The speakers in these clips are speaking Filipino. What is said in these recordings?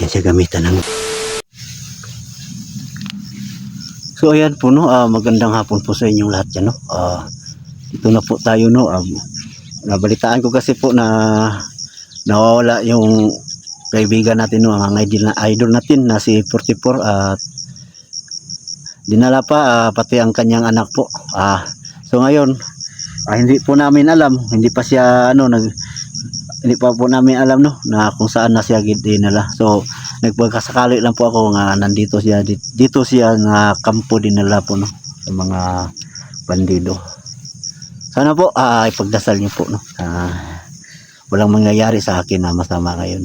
natin siya gamitan ng... So ayan po no, ah, magandang hapon po sa inyong lahat yan no. Ah, dito na po tayo no. Um, nabalitaan ko kasi po na nawawala yung kaibigan natin no, ang idol, na, idol natin na si 44 at dinala pa ah, pati ang kanyang anak po. Ah, so ngayon ah, hindi po namin alam, hindi pa siya ano nag hindi pa po namin alam no na kung saan na siya gid dinala. So nagpagkasakali lang po ako nga nandito siya di- dito siya nga kampo dinala po no sa mga bandido. Sana po ah, ipagdasal niyo po no. Ah, walang mangyayari sa akin na masama ngayon.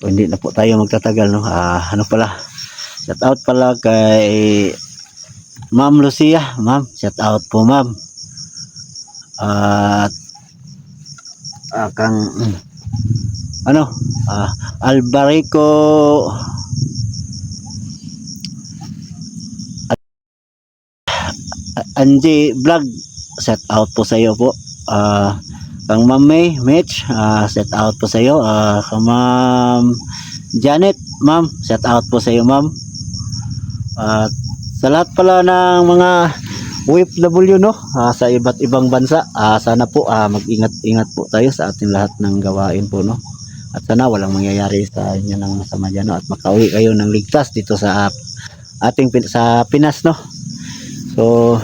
So, hindi na po tayo magtatagal no. Ah, ano pala? Shout out pala kay Ma'am Lucia, ma'am. Shout out po, ma'am. At ah, mm, ano? Ah, Albarico Angie Vlog set out po sa iyo po. Ah, kang Ma'am May Mitch, ah, set out po sa iyo. Ah, kang Ma'am Janet, Ma'am, set out po sa iyo, Ma'am. At sa lahat pala ng mga OFW no? Ah, sa iba't ibang bansa. Ah, sana po ah, mag-ingat-ingat po tayo sa ating lahat ng gawain po no? At sana walang mangyayari sa inyo ng masama dyan no? At makauwi kayo ng ligtas dito sa ah, ating sa Pinas no? So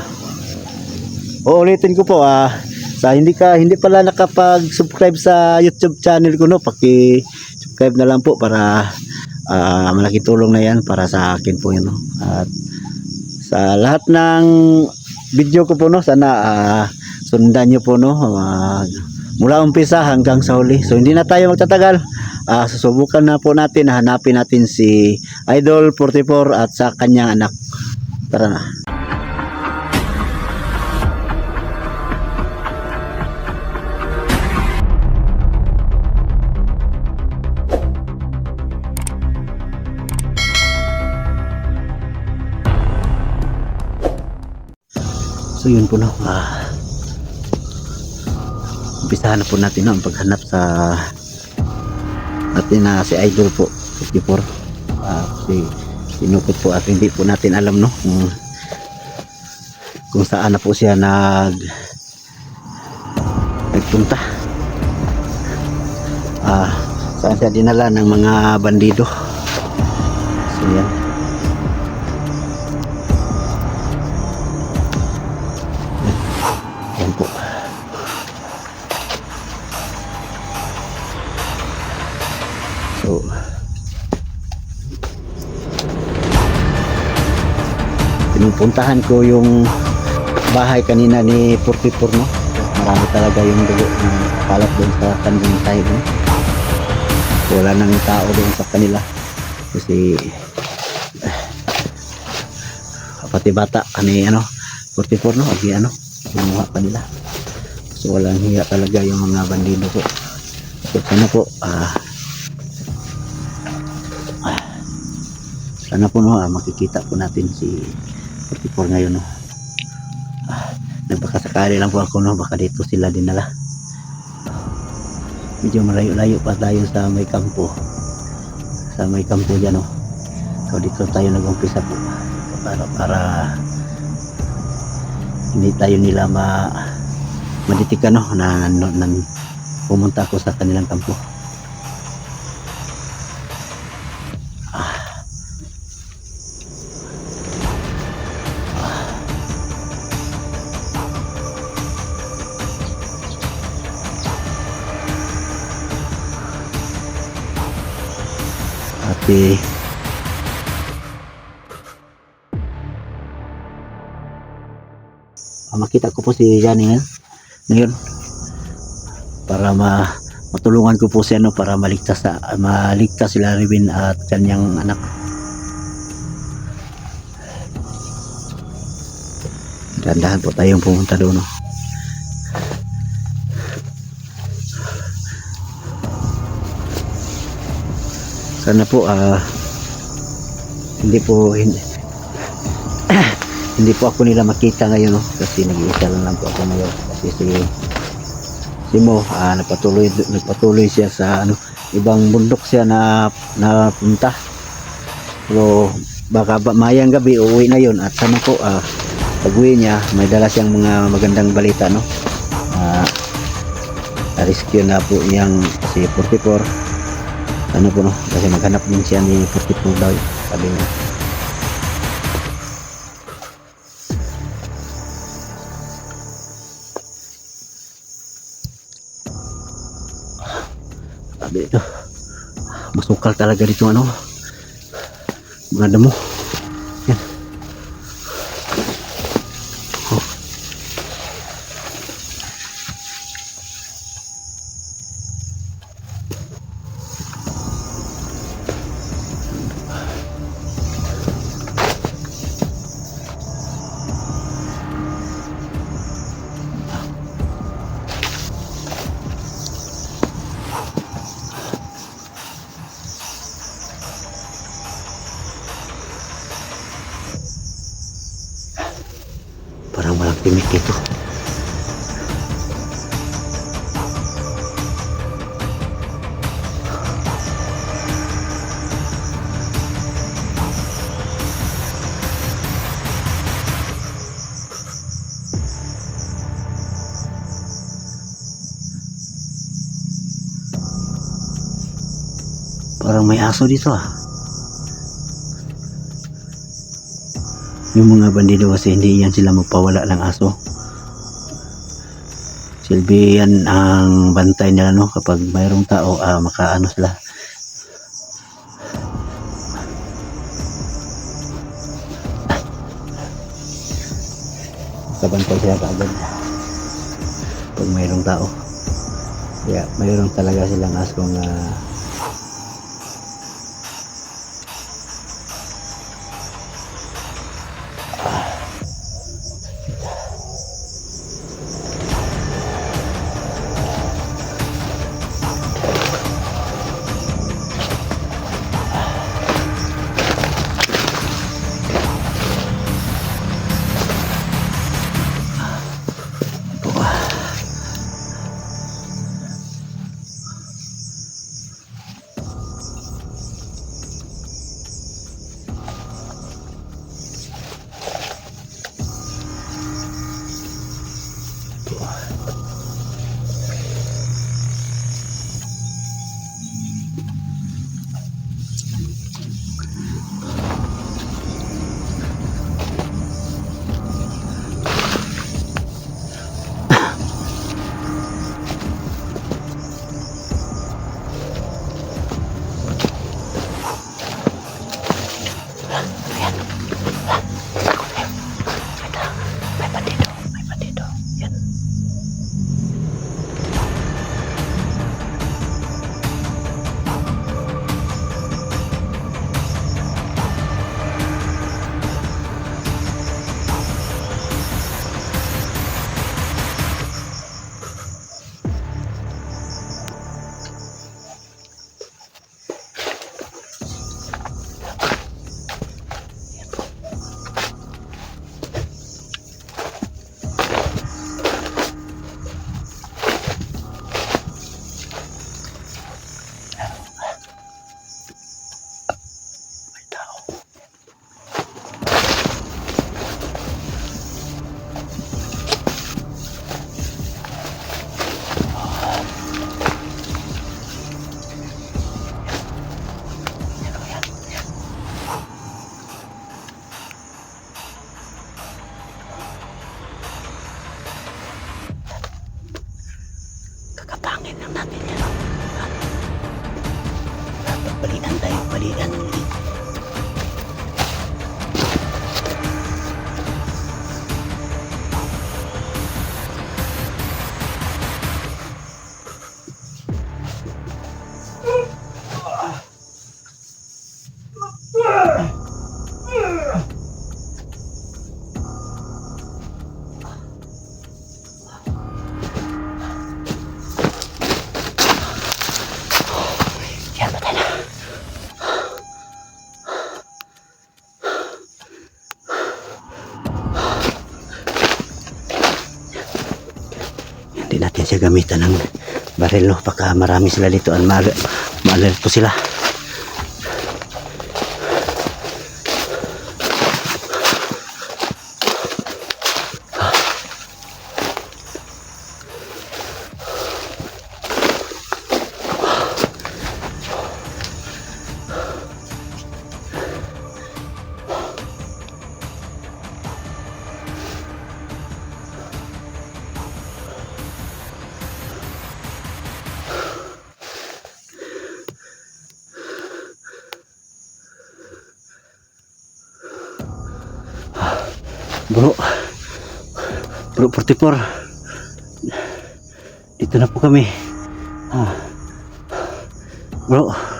uulitin ko po ah sa hindi ka hindi pala nakapag-subscribe sa YouTube channel ko no? Paki-subscribe na lang po para ah, malaki tulong na yan para sa akin po yun no? At sa lahat ng video ko po no? Sana ah, sundan nyo po no? Ah, mula umpisa hanggang sa huli. So hindi na tayo magtatagal. Ah, susubukan na po natin. Hanapin natin si Idol 44 at sa kanyang anak. Tara na So yun po no. Ah, umpisahan na po natin no, ang paghanap sa atin na si Idol po 54. Ah, si sinukot po at hindi po natin alam no kung, kung saan na po siya nag nagpunta. Ah, saan siya dinala ng mga bandido. So. Yan pinupuntahan ko yung bahay kanina ni 44 no. Marami talaga yung dugo na kalat doon sa kanyang side no. Wala nang tao doon sa kanila. Kasi eh, pati bata kani ano 44 no, agi ano, kinuha pa nila. So walang hiya talaga yung mga bandido po. So sana po, ah, ah, sana po no, ah, makikita po natin si 44 ngayon no. Ah, nagpakasakali lang po ako no, baka dito sila dinala. Medyo malayo-layo pa tayo sa may kampo. Sa may kampo dyan no. So dito tayo nag-umpisa po para para hindi tayo nila ma maditikan no na, na, na pumunta ako sa kanilang kampo Ate Ah, makita ko po si Johnny ngayon. Para ma matulungan ko po siya no para maligtas sa maligtas sila Ribin at kanyang anak. Dahan-dahan po tayong pumunta doon. No? Sana po ah hindi po hindi, hindi po ako nila makita ngayon no? kasi nag-iisa lang, lang po ako ngayon. Kasi si si Mo ah, nagpatuloy nagpatuloy siya sa ano ibang bundok siya na napunta. Pero baka ba, mayang gabi uuwi na yon at sana po ah, pag uwi niya may dala siyang mga magandang balita no? Ah, na-rescue na po niyang si 44 ano po no? Kasi maghanap din siya ni 44 daw sabi niya. Sabi ito masukal talaga dito ano? Mga damo timik dito parang may aso dito ah yung mga bandido kasi hindi yan sila magpawala ng aso. Silbi yan ang bantay nila no? Kapag mayroong tao ah, makaano sila. Kabantay sila kaagad pag mayroong tao. Kaya mayroong talaga silang aso na Hindi natin siya gamitan ng baril, no? Baka marami sila dito. Maalerto sila. Bro 44. Dito na po kami. Ah. Bro.